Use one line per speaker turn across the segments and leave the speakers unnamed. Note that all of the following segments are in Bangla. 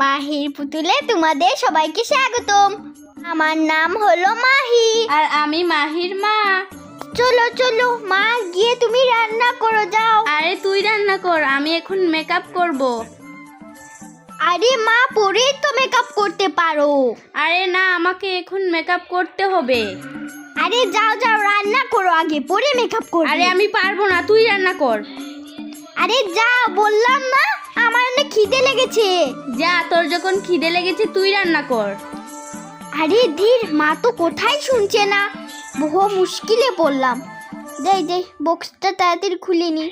মাহির পুতুলে তোমাদের সবাইকে স্বাগতম। আমার নাম হলো মাহি।
আর আমি মাহির মা।
চলো চলো মা গিয়ে তুমি রান্না করো যাও
আরে তুই রান্না কর আমি এখন মেকআপ করব।
আরে মা পরেই তো মেকআপ করতে পারো।
আরে না আমাকে এখন মেকআপ করতে হবে।
আরে যাও যাও রান্না করো আগে পরে মেকআপ করো
আরে আমি পারব না তুই রান্না কর।
আরে যাও বললাম না। আমার অনেক খিদে লেগেছে।
যা তোর যখন খিদে লেগেছে তুই রান্না কর।
আরে ধীর মা তো কোথায় শুনছে না? বহু মুশকিলে পড়লাম। যাই যাই বক্সটা তাড়াতাড়ি খুলে নি।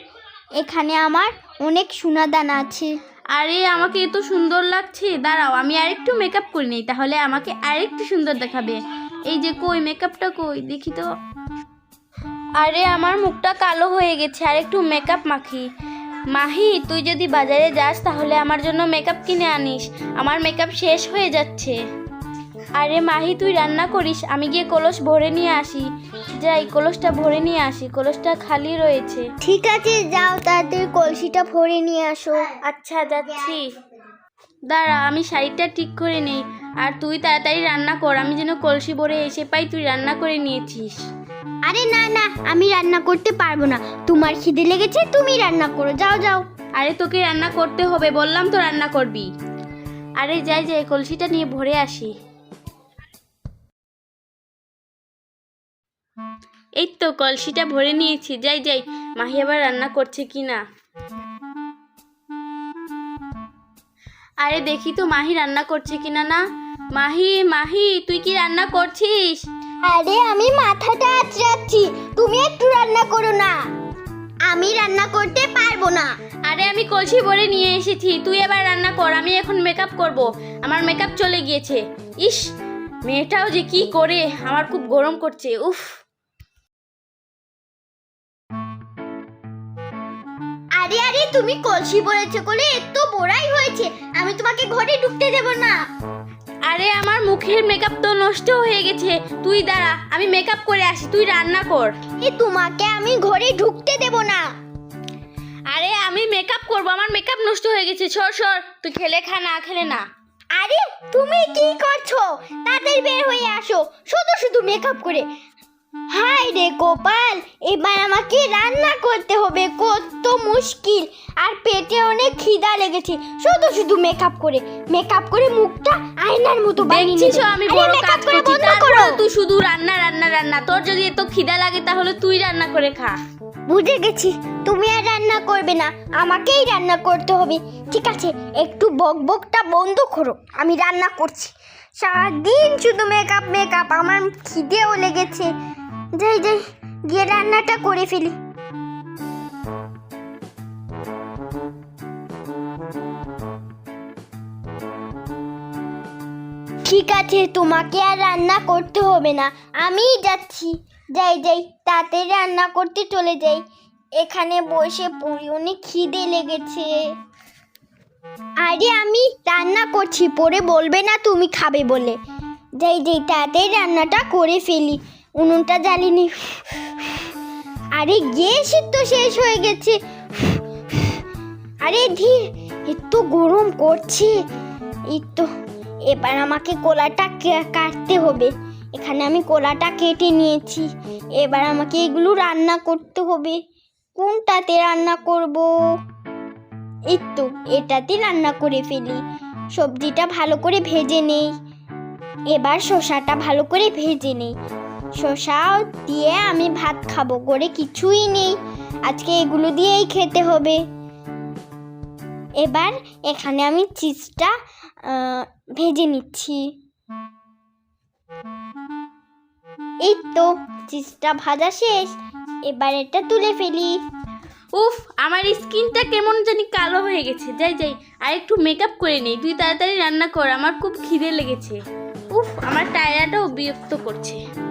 এখানে আমার অনেক সোনাদানা আছে।
আরে আমাকে এত সুন্দর লাগছে। দাঁড়াও আমি আরেকটু মেকআপ করে নিই তাহলে আমাকে আরেকটু সুন্দর দেখাবে। এই যে কই মেকআপটা কই? দেখি তো। আরে আমার মুখটা কালো হয়ে গেছে আর একটু মেকআপ মাখি। মাহি তুই যদি বাজারে যাস তাহলে আমার জন্য মেকআপ কিনে আনিস। আমার মেকআপ শেষ হয়ে যাচ্ছে। আরে মাহি তুই রান্না করিস আমি গিয়ে কলস ভরে নিয়ে আসি। যাই কলসটা ভরে নিয়ে আসি কলসটা খালি রয়েছে।
ঠিক আছে যাও তাড়াতাড়ি কলসিটা ভরে নিয়ে আসো।
আচ্ছা যাচ্ছি। দাঁড়া আমি শাড়িটা ঠিক করে নেই। আর তুই তাড়াতাড়ি রান্না কর আমি যেন কলসি ভরে এসে পাই তুই রান্না করে নিয়েছিস।
আরে না না আমি রান্না করতে পারব না। তোমার খিদে লেগেছে তুমি রান্না করো যাও যাও।
আরে তোকে রান্না করতে হবে বললাম তো রান্না করবি। আরে যাই যাই কলসিটা নিয়ে ভরে আসি। এই তো কলসিটা ভরে নিয়েছি যাই যাই মাহি আবার রান্না করছে কি না? আরে দেখি তো মাহি রান্না করছে কিনা না? মাহি মাহি তুই কি রান্না করছিস?
আরে আমি মাথাটা আঁচড়াচ্ছি। তুমি একটু রান্না করো না। আমি রান্না করতে পারব না।
আরে আমি কলসি ভরে নিয়ে এসেছি। তুই এবার রান্না কর আমি এখন মেকআপ করব। আমার মেকআপ চলে গিয়েছে। ইস মেয়েটাও যে কি করে আমার খুব গরম করছে উফ।
আরে আরে তুমি কলসি বলেছ বলে এত বড়াই হয়েছে। আমি তোমাকে ঘরে ঢুকতে দেব না।
আরে আমার মুখের মেকআপ তো নষ্ট হয়ে গেছে। তুই দাঁড়া আমি মেকআপ করে আসি তুই রান্না কর।
এ তোমাকে আমি ঘরে ঢুকতে দেব না।
আরে আমি মেকআপ করব আমার মেকআপ নষ্ট হয়ে গেছে সর সর। তুই খেলে খা না খেলে না।
আরে তুমি কি করছ? তাদের বের হয়ে আসো। শুধু শুধু মেকআপ করে। হাই রে গোপাল এবার আমাকে রান্না করতে হবে কত মুশকিল। আর পেটে অনেক খিদা লেগেছে শুধু শুধু মেকআপ করে মেকআপ করে মুখটা আয়নার মতো বানিয়ে নিয়েছে।
আমি বড় কাজ করছি তারপরে তুই শুধু রান্না রান্না রান্না তোর যদি এত খিদা লাগে তাহলে তুই রান্না করে খা।
বুঝে গেছি তুমি আর রান্না করবে না আমাকেই রান্না করতে হবে। ঠিক আছে একটু বক বকটা বন্ধ করো আমি রান্না করছি। সারাদিন শুধু মেকআপ মেকআপ আমার খিদেও লেগেছে। যাই যাই, গিয়ে রান্নাটা করে ফেলি। ঠিক আছে, তোমাকে আর রান্না করতে হবে না। আমিই যাচ্ছি। যাই যাই তাতে রান্না করতে চলে যাই। এখানে বসে পড়ি অনেক খিদে লেগেছে। আরে, আমি রান্না করছি, পরে বলবে না তুমি খাবে বলে। যাই যাই তাতে রান্নাটা করে ফেলি। উনুনটা জ্বালিনি। আরে গ্যাসই তো শেষ হয়ে গেছে। আরে ধীর এত গরম করছে। এই তো, এবার আমাকে কোলাটা কাটতে হবে। এখানে আমি কোলাটা কেটে নিয়েছি। এবার আমাকে এগুলো রান্না করতে হবে। কোনটাতে রান্না করব? এই তো, এটাতে রান্না করে ফেলি। সবজিটা ভালো করে ভেজে নেই। এবার শসাটা ভালো করে ভেজে নেই। শসা দিয়ে আমি ভাত খাব করে কিছুই নেই। আজকে এগুলো দিয়েই খেতে হবে। এবার এখানে আমি চিজটা ভেজে নিচ্ছি। এই তো, চিজটা ভাজা শেষ। এবার এটা তুলে ফেলি।
উফ, আমার স্কিনটা কেমন জানি কালো হয়ে গেছে। যাই যাই, আর একটু মেকআপ করে নেই। তুই তাড়াতাড়ি রান্না কর, আমার খুব খিদে লেগেছে। উফ, আমার টায়ারটাও বিরক্ত করছে।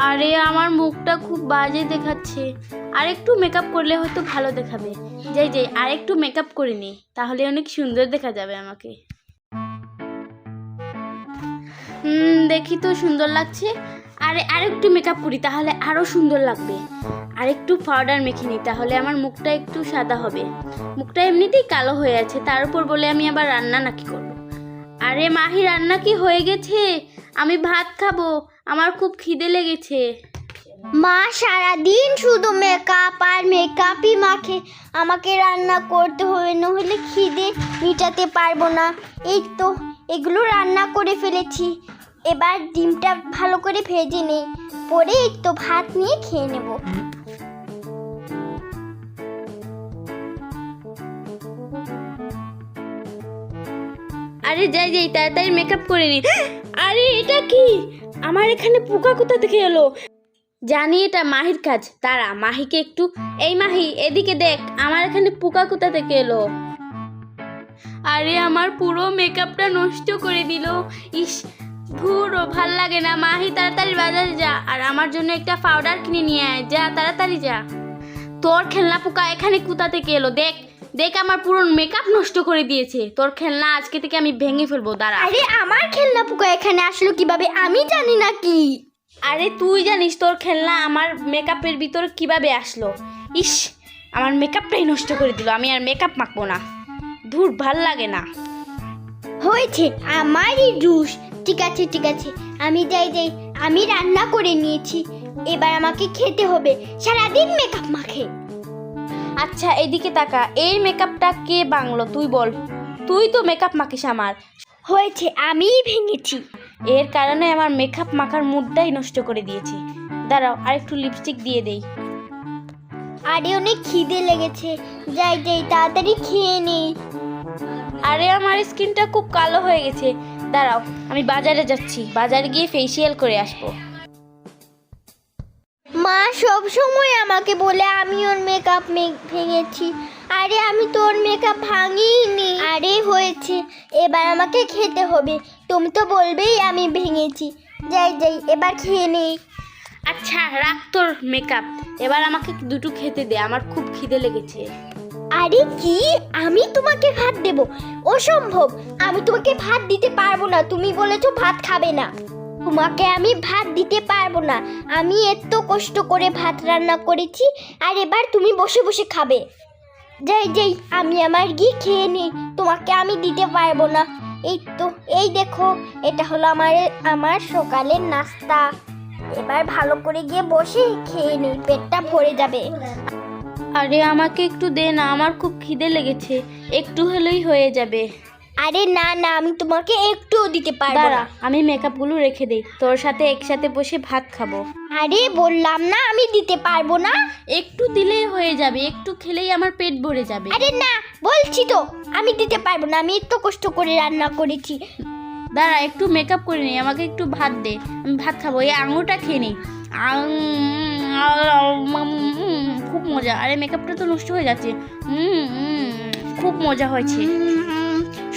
আরে, আমার মুখটা খুব বাজে দেখাচ্ছে। আর একটু মেকআপ করলে হয়তো ভালো দেখাবে। যাই যাই, আর একটু মেকআপ করে নি, তাহলে অনেক সুন্দর দেখা যাবে আমাকে। হুম, দেখি তো সুন্দর লাগছে। আরে আরেকটু মেকআপ করি, তাহলে আরও সুন্দর লাগবে। আরেকটু পাউডার মেখে নিই তাহলে আমার মুখটা একটু সাদা হবে। মুখটা এমনিতেই কালো হয়ে আছে, তার উপর বলে আমি আবার রান্না নাকি করব? আরে, মাহি, রান্না কি হয়ে গেছে? আমি ভাত খাব। আমার খুব খিদে লেগেছে।
মা সারাদিন শুধু মেকআপ আর মেকআপই মাখে। আমাকে রান্না করতে হবে নইলে খিদে মিটাতে পারব না। এই তো এগুলো রান্না করে ফেলেছি। এবার ডিমটা ভালো করে ভেজে নেই। পরে এই তো ভাত নিয়ে খেয়ে নেব।
আরে যাই যাই তাড়াতাড়ি মেকআপ করে নি। আরে এটা কি? আমার এখানে পোকা কোথা থেকে এলো? জানি এটা মাহির কাজ। তারা মাহিকে একটু এই মাহি এদিকে দেখ আমার এখানে পোকা কোথা থেকে এলো? আরে আমার পুরো মেকআপটা নষ্ট করে দিল। ইস ধুরো ভালো লাগে না। মাহি তাড়াতাড়ি বাজারে যা আর আমার জন্য একটা পাউডার কিনে নিয়ে আয়। যা তাড়াতাড়ি যা। তোর খেলনা পোকা এখানে কোথা থেকে এলো? দেখ দেখ আমার পুরো মেকআপ নষ্ট করে দিয়েছে। তোর খেলনা আজকে থেকে আমি ভেঙে ফেলব দাঁড়া।
আরে আমার খেলনা পোকা এখানে আসলো কীভাবে? আমি জানি না কি।
আরে তুই জানিস তোর খেলনা আমার মেকআপের ভিতরে কীভাবে আসলো? ইস আমার মেকআপটাই নষ্ট করে দিল আমি আর মেকআপ মাখবো না। ধুর ভালো লাগে না।
হয়েছে আমারই জুস। ঠিক আছে ঠিক আছে আমি যাই যাই আমি রান্না করে নিয়েছি। এবার আমাকে খেতে হবে। সারাদিন মেকআপ মাখে।
আচ্ছা এদিকে তাকা। এই মেকআপটা কে বাংলো? তুই বল। তুই তো মেকআপ মাখিস আমার।
হয়েছে আমিই ভেঙেছি।
এর কারণে আমার মেকআপ মাখার মুডটাই নষ্ট করে দিয়েছে। দাঁড়াও আর একটু লিপস্টিক দিয়ে দেই।
আরে অনেক খিদে লেগেছে। যাই যাই তাড়াতাড়ি খেয়ে নেই।
আরে আমার স্কিনটা খুব কালো হয়ে গেছে। দাঁড়াও আমি বাজারে যাচ্ছি। বাজারে গিয়ে ফেসিয়াল করে আসব।
মা সব সময় আমাকে বলে আমি ওর মেকআপ ভেঙেছি। আরে আমি তোর মেকআপ ভাঙিনি আরে হয়েছে। এবার আমাকে খেতে হবে। তুমি তো বলবেই আমি ভেঙেছি। যাই যাই এবার খেয়ে নেই।
আচ্ছা রাখ তোর মেকআপ এবার আমাকে দুটো খেতে দে আমার খুব খিদে লেগেছে।
আরে কি? আমি তোমাকে ভাত দেব। অসম্ভব আমি তোমাকে ভাত দিতে পারব না। তুমি বলেছ ভাত খাবে না। তোমাকে আমি ভাত দিতে পারব না। আমি এত কষ্ট করে ভাত রান্না করেছি, আর এবার তুমি বসে বসে খাবে। যাই যাই, আমি আমার গিয়ে খেয়ে নিই। তোমাকে আমি দিতে পারব না। এই তো, এই দেখো, এটা হলো আমার আমার সকালের নাস্তা। এবার ভালো করে গিয়ে বসে খেয়ে নিই, পেটটা ভরে যাবে।
আরে, আমাকে একটু দে না, আমার খুব খিদে লেগেছে। একটু হলেই হয়ে যাবে।
আরে না না আমি তোমাকে একটুও দিতে পারব
দাঁড়া
না।
আমি মেকআপগুলো রেখে দেই। তোর সাথে একসাথে বসে ভাত খাব।
আরে বললাম না আমি দিতে পারব না।
একটু দিলেই হয়ে যাবে একটু খেলেই আমার পেট ভরে যাবে।
আরে না বলছি তো আমি দিতে পারব না আমি এত কষ্ট করে রান্না করেছি।
দাঁড়া একটু মেকআপ করে নি আমাকে একটু ভাত দে। আমি ভাত খাব এই আঙুরটা খেয়ে নিই খুব মজা। আরে মেকআপটা তো নষ্ট হয়ে যাচ্ছে খুব মজা হয়েছে।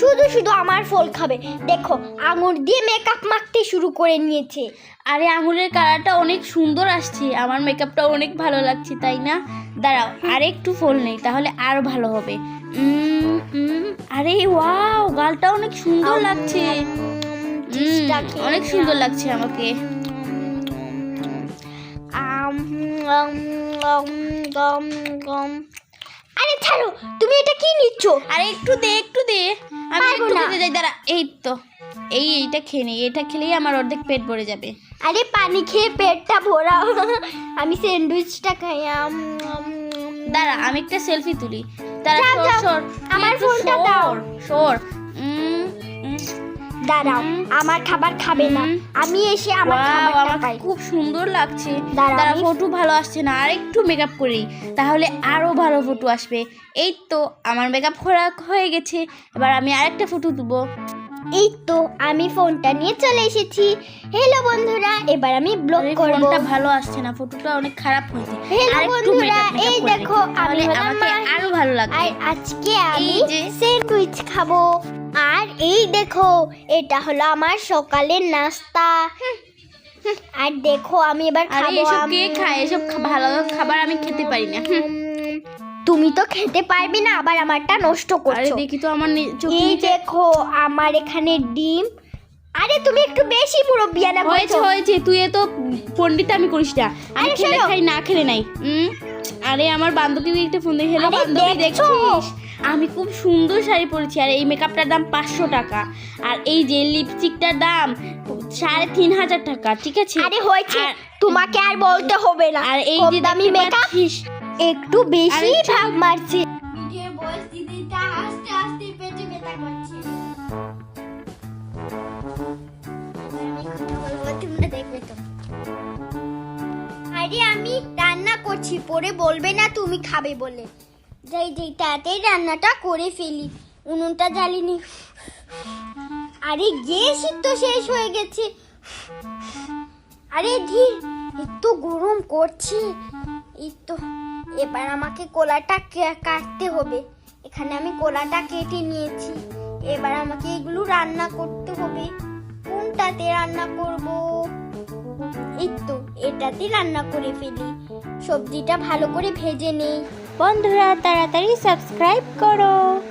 শুধু শুধু আমার ফল খাবে। দেখো আঙুর দিয়ে মেকআপ মাখতে শুরু করে নিয়েছে।
আরে আঙুরের কালারটা অনেক সুন্দর আসছে। আমার মেকআপটা অনেক ভালো লাগছে তাই না? দাঁড়াও আর একটু ফল নেই তাহলে আরও ভালো হবে। আরে ওয়াও গালটা অনেক সুন্দর লাগছে। অনেক সুন্দর লাগছে আমাকে।
আরে ছাড়ো তুমি এটা কি নিচ্ছ?
আরে একটু দে একটু দে। আমি একটু খেতে যাই দাঁড়া এই তো এই এইটা খেয়ে নেই এটা খেলেই আমার অর্ধেক পেট ভরে যাবে
আরে পানি খেয়ে পেটটা ভরা আমি স্যান্ডউইচটা খাই।
দাঁড়া আমি একটা সেলফি তুলি দাঁড়া সর সর
আমার ফোনটা দাও।
সর।
দাঁড়াও আমার খাবার খাবে না। আমি এসে আমার খাবারটা পাই
খুব সুন্দর লাগছে। তারা ফটো ভালো আসছে না। আর একটু মেকআপ করি তাহলে আরও ভালো ফটো আসবে। এই তো আমার মেকআপ করা হয়ে গেছে। এবার আমি আরেকটা ফটো তুলবো।
এই তো আমি ফোনটা নিয়ে চলে এসেছি। হ্যালো বন্ধুরা এবার আমি ব্লগ করব।
ফোনটা ভালো আসছে না ফটোটা অনেক খারাপ হয়েছে। আরেকটু
বন্ধুরা, এই দেখো। আমি
আমাকে আরও ভালো লাগবে
আর আজকে আমি স্যান্ডউইচ খাব। আর এই দেখো এটা হলো আমার সকালের নাস্তা। হুম, হুম, আর দেখো আমি এবার খাব
এসব কে খায়? এসব ভালো খাবার আমি খেতে পারি না
তুমি তো খেতে পারবে না আবার আমারটা নষ্ট করছ।
দেখি তো আমার
এই দেখো আমার এখানে ডিম। আরে তুমি একটু বেশি মুরব্বিয়ানা
হয়েছে হয়েছে তুই এ তো পণ্ডিত আমি করিস না। আমি খেলে খাই না খেলে নাই উম, আরে আমার বান্ধবী একটা ফোন দিয়ে হ্যালো বান্ধবী
দেখছ?
দেখছিস? আমি খুব সুন্দর শাড়ি পরেছি আর এই মেকআপটার দাম পাঁচশো টাকা আর এই যে লিপস্টিকটার দাম সাড়ে তিন হাজার টাকা ঠিক আছে?
আরে হয়েছে তোমাকে আর বলতে হবে না।
আর এই যে
দামি মেকআপ একটু বেশি। ভাব মারছে। আমি করছি, পরে বলবে না তুমি খাবে বলে। যাই যাই, তাড়াতাড়ি রান্নাটা করে ফেলি। উনুনটা জ্বালিনি। আরে, গ্যাসই তো শেষ হয়ে গেছে। আরে, ধীর, এত গরম করছি। এই তো, এবার আমাকে কোলাটা কাটতে হবে। এখানে আমি কোলাটা কেটে নিয়েছি। এবার আমাকে এগুলো রান্না করতে হবে। কোনটাতে রান্না করব? এই তো এটাতে রান্না করে ফেলি। সবজিটা ভালো করে ভেজে নেই।
বন্ধুরা তাড়াতাড়ি সাবস্ক্রাইব করো।